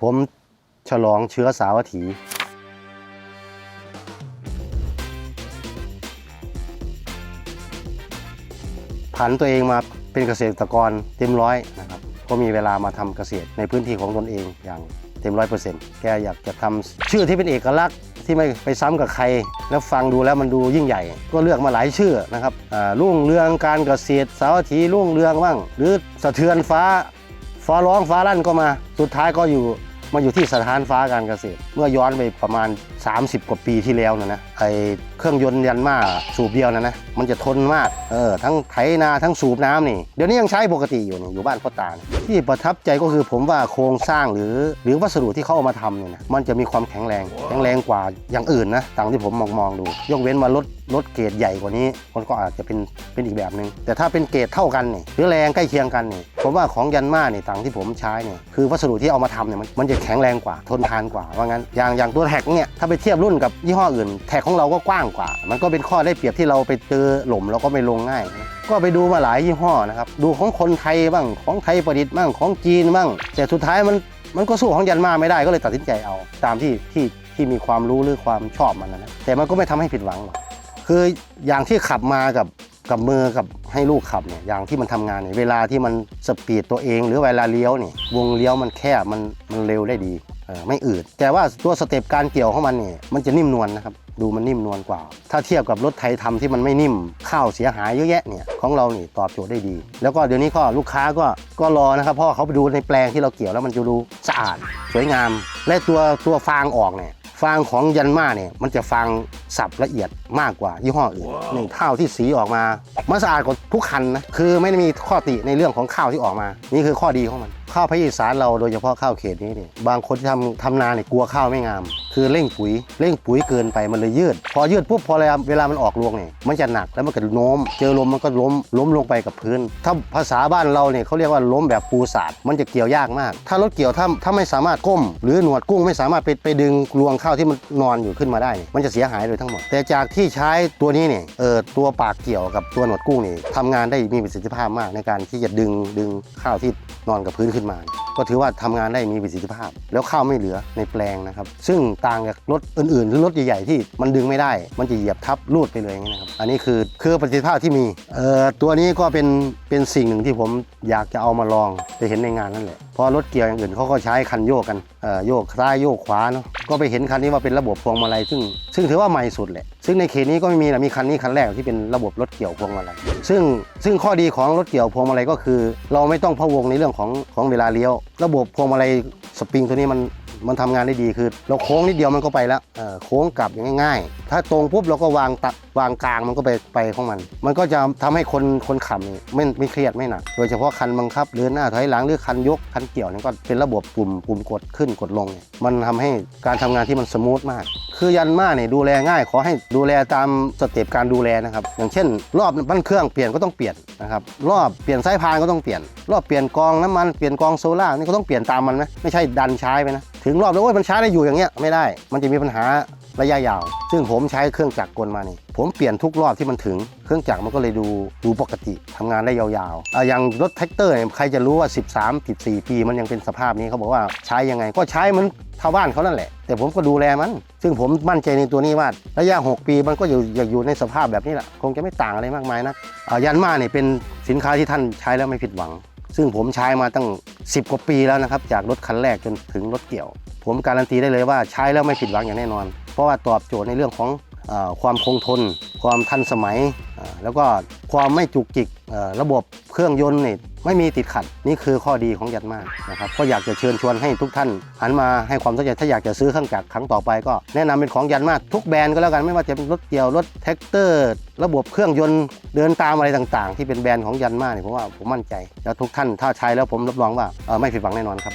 ผมฉลองเชื้อสาวัตถีผันตัวเองมาเป็นเกษตรกรเต็มร้อยนะครับก็มีเวลามาทำเกษตรในพื้นที่ของตนเองอย่างเต็มร้อยเปอร์เซ็นต์แกอยากจะทำชื่อที่เป็นเอกลักษณ์ที่ไม่ไปซ้ำกับใคร แล้วฟังดูแล้วมันดูยิ่งใหญ่ ก็เลือกมาหลายชื่อนะครับรุ่งเรืองการเกษตรสาวัตถีรุ่งเรืองบ้าง หรือสะเทือนฟ้าฟ้าร้องฟ้าลั่นก็มา สุดท้ายก็อยู่ มาอยู่ที่สถานฟ้าการเกษตร เมื่อย้อนไปประมาณ30 กว่าปีที่แล้วนะนะไอเครื่องยนต์ยันมาสูบเดียวนะนะมันจะทนมากเออทั้งไถนาทั้งสูบน้ำนี่เดี๋ยวนี้ยังใช้ปกติอยู่นี่อยู่บ้านพ่อตาที่ประทับใจก็คือผมว่าโครงสร้างหรือหรือวัสดุที่เขาเอามาทำเนี่ยนะมันจะมีความแข็งแรง แข็งแรงกว่าอย่างอื่นนะต่ามที่ผมมองมองดู ยกเว้นมารถรถเกรดใหญ่กว่านี้ มันก็อาจจะเป็นเป็นอีกแบบหนึ่งแต่ถ้าเป็นเกรดเท่ากันนี่หรือแรงใกล้เคียงกันนี่ผมว่าของยันมาเนี่ยต่างที่ผมใช้เนี่ยคือวัสดุที่เอามาทำเนี่ยมันมันจะแข็งแรงกว่าทนทานกว่าว่างั้นอย่างอย่างตัวแท็กเนี่ยถ้าไปเทียบรุ่นกับยี่ห้ออื่น แท็กของเราก็กว้างกว่า มันก็เป็นข้อได้เปรียบที่เราไปเจอหล่มเราก็ไม่ลงง่าย ก็ไปดูมาหลายยี่ห้อนะครับ ดูของคนไทยบ้าง ของไทยประดิษฐ์บ้าง ของจีนบ้าง แต่สุดท้ายมันมันก็สู้ของยันมาไม่ได้ก็เลยตัดสินใจเอา ตามที่ที่ที่มีความรู้หรือความชอบมันนะ แต่มันก็ไม่ทำให้ผิดหวังหรอก คืออย่างที่ขับมากับกับมือกับให้ลูกขับเนี่ยอย่างที่มันทำงานเนี่ยเวลาที่มันสปีดตัวเอง หรือเวลาเลี้ยวเนี่ยวงเลี้ยวมันแคบมันมันเร็วได้ดี ไม่อืด แต่ว่าตัวสเต็ปการเกี่ยวของมันเนี่ยมันจะนิ่มนวลนะครับ ดูมันนิ่มนวลกว่า ถ้าเทียบกับรถไทยทำที่มันไม่นิ่มข้าวเสียหายเยอะแยะเนี่ยของเรานี่ตอบโจทย์ได้ดี แล้วก็เดี๋ยวนี้ก็ลูกค้าก็ก็รอนะครับเพราะเขาไปดูในแปลงที่เราเกี่ยวแล้วมันจะดูสะอาดสวยงาม และตัวตัวฟางออกเนี่ยฟางของยันมาเนี่ยมันจะฟาง สับละเอียดมากกว่ายี่ห้ออื่นนี่ข้าวที่สีออกมามันสะอาดกว่าทุกคันนะคือไม่ได้มีข้อติในเรื่องของข้าวที่ออกมา นี่คือข้อดีของมันข้าวภาคอีสานเราโดยเฉพาะข้าวเขตนี้เนี่ยบางคนที่ทำทำนาเนี่ยกลัวข้าวไม่งาม คือเร่งปุ๋ยเร่งปุ๋ยเกินไปมันเลยยืด พอยืดปุ๊บพอเวลาเวลามันออกรวงเนี่ยมันจะหนักแล้วมันก็โน้ม เจอลมมันก็ล้มล้มลงไปกับพื้น ถ้าภาษาบ้านเราเนี่ยเขาเรียกว่าล้มแบบปูสาดมันจะเกี่ยวยากมาก ถ้ารถเกี่ยวถ้าถ้าไม่สามารถก้ม หรือหนวดกุ้งไม่สามารถไปไปดึงรวงข้าวที่มันนอนอยู่ขึ้นมาได้เนี่ยมันจะเสียหายเลยทั้งหมด แต่จากที่ใช้ตัวนี้เนี่ยเออตัวปากเกี่ยวกับตัวหนวดกุ้งนี่ทำงานได้มีประสิทธิภาพมากในการที่จะดึงดึงข้าวที่นอนกับพื้นขึ้นมาก็ถือว่าทำงานได้มีประสิทธิภาพ แล้วข้าวไม่เหลือในแปลงนะครับ ซึ่งต่างจากรถอื่นๆ หรือรถใหญ่ๆที่มันดึงไม่ได้ มันจะเหยียบทับรูดไปเลยอย่างนี้นะครับ อันนี้คือคือประสิทธิภาพที่มีเอ่อตัวนี้ก็เป็นเป็นสิ่งหนึ่งที่ผมอยากจะเอามาลองไปเห็นในงานนั่นแหละเพราะรถเกียร์อย่างอื่นเขาก็ใช้คันโยกกันเอ่อโยกซ้ายโยกขวาเนาะก็ไปเห็นคันนี้ว่าเป็นระบบพวงมาลัยซึ่ง ซึ่งถือว่าใหม่สุดแหละซึ่งในเขตนี้ก็ไม่มีนะมีคันนี้คันแรกที่เป็นระบบรถเกี่ยวพวงมาลัยซึ่งซึ่งข้อดีของรถเกี่ยวพวงมาลัยก็คือ เราไม่ต้องพะวงในเรื่องของของเวลาเลี้ยวระบบพวงมาลัยสปริงตัวนี้มันมันทำงานได้ดีคือ เราโค้งนิดเดียวมันก็ไปแล้วโค้งกลับอย่างง่าย ๆ ถ้าตรงปุ๊บเราก็วางตักวางกลางมันก็ไปไปของมัน มันก็จะทำให้คนคนขับไม่ไม่เครียดไม่หนัก โดยเฉพาะคันบังคับเดินหน้าถอยหลังหรือคันยกคันเกี่ยวนี่ก็เป็นระบบปุ่มปุ่มกดขึ้นกดลงเนี่ยมันทำให้การทำงานที่มันสมูทมาก คือยันมาเนี่ยดูแลง่าย ขอให้ดูแลตามสเต็ปการดูแลนะครับ อย่างเช่น รอบบั้นเครื่องเปลี่ยนก็ต้องเปลี่ยนนะครับรอบเปลี่ยนสายพานก็ต้องเปลี่ยน รอบเปลี่ยนกองน้ำมันเปลี่ยนกองโซล่านี่ก็ต้องเปลี่ยนตามมันนะไม่ใช่ดันใช้ไปนะถึงรอบแล้วโอ้ยมันใช้ได้อยู่อย่างเงี้ยไม่ได้ มันจะมีปัญหาระยะยาว ซึ่งผมใช้เครื่องจักรกลมานี่ ผมเปลี่ยนทุกรอบที่มันถึง เครื่องจักรมันก็เลยดูดูปกติทำงานได้ยาวๆอะอย่างรถแท็กเตอร์เนี่ยใครจะรู้ว่า 13 14 ปี มันยังเป็นสภาพนี้เขาบอกว่าใช้ยังไง ก็ใช้มันชาวบ้านเขานั่นแหละ แต่ผมก็ดูแลมัน ซึ่งผมมั่นใจในตัวนี้ว่าระยะ 6 ปีมันก็อยู่อยู่ในสภาพแบบนี้แหละคงจะไม่ต่างอะไรมากมายนะยันมาเนี่ยเป็นสินค้าที่ท่านใช้แล้วไม่ผิดหวัง ซึ่งผมใช้มาตั้ง 10 กว่าปีแล้วนะครับจากรถคันแรกจนถึงรถเกี่ยว ผมการันตีได้เลยว่าใช้แล้วไม่ผิดหวังอย่างแน่นอน เพราะว่าตอบโจทย์ในเรื่องของ ความคงทน ความทันสมัย แล้วก็ความไม่จุกจิกระบบเครื่องยนต์นี่ไม่มีติดขัด นี่คือข้อดีของยันมากนะครับก็อยากจะเชิญชวนให้ทุกท่านหันมาให้ความสนใจถ้าอยากจะซื้อเครื่องจักรครั้งต่อไปก็แนะนำเป็นของยันมากทุกแบรนด์ก็แล้วกันไม่ว่าจะเป็นรถเกี่ยวรถแท็กเตอร์ ระบบเครื่องยนต์เดินตามอะไรต่างๆ ที่เป็นแบรนด์ของยันมากเนี่ยผมว่าผมมั่นใจ แล้วทุกท่านถ้าใช้แล้วผมรับรองว่าไม่ผิดหวังแน่นอนครับ